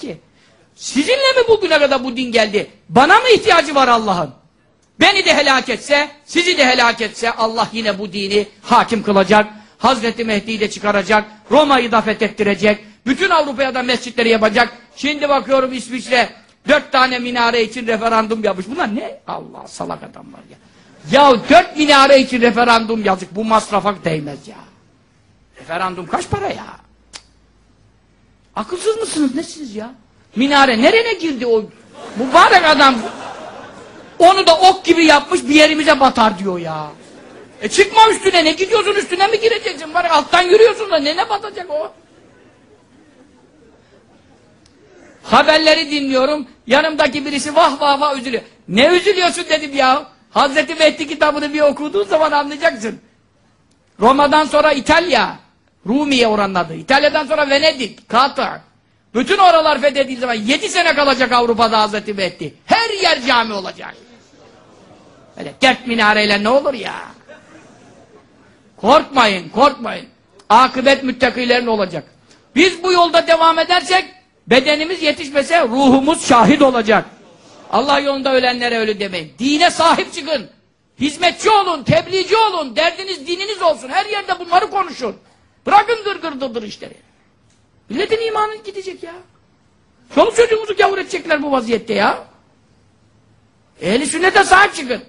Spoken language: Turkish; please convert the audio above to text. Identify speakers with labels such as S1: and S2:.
S1: ki? Sizinle mi bugüne kadar bu din geldi? Bana mı ihtiyacı var Allah'ın? Beni de helak etse, sizi de helak etse Allah yine bu dini hakim kılacak. Hazreti Mehdi'yi de çıkaracak. Roma'yı da fethettirecek. Bütün Avrupa'ya da mescitleri yapacak. Şimdi bakıyorum İsviçre dört tane minare için referandum yapmış. Bunlar ne? Allah salak adamlar ya. Ya dört minare için referandum yazık. Bu masrafa değmez ya. Referandum kaç para ya? Akılsız mısınız? Nesiniz ya? Minare nereye girdi o mübarek adam? Onu da ok gibi yapmış bir yerimize batar diyor ya. E çıkma üstüne ne gidiyorsun üstüne mi gireceksin? Var alttan yürüyorsun da ne ne batacak o? Haberleri dinliyorum. Yanımdaki birisi vah vah vah üzülüyor. Ne üzülüyorsun dedim ya. Hazreti Mehdi kitabını bir okuduğun zaman anlayacaksın. Roma'dan sonra İtalya. Rumiye oranın adı. İtalya'dan sonra Venedik, Katar. Bütün oralar fethedildiği zaman 7 sene kalacak Avrupa'da Hazreti Mehdi. Her yer cami olacak. Öyle dert minareyle ne olur ya? Korkmayın, korkmayın. Akıbet müttakilerin olacak. Biz bu yolda devam edersek bedenimiz yetişmese ruhumuz şahit olacak. Allah yolunda ölenlere öyle demeyin. Dine sahip çıkın. Hizmetçi olun, tebliğci olun. Derdiniz dininiz olsun. Her yerde bunları konuşun. Bırakın gırgır dıdır işleri. Milletin imanı gidecek ya. Çoluk çocuğumuzu gavur edecekler bu vaziyette ya. Ehli sünnete sahip çıkın.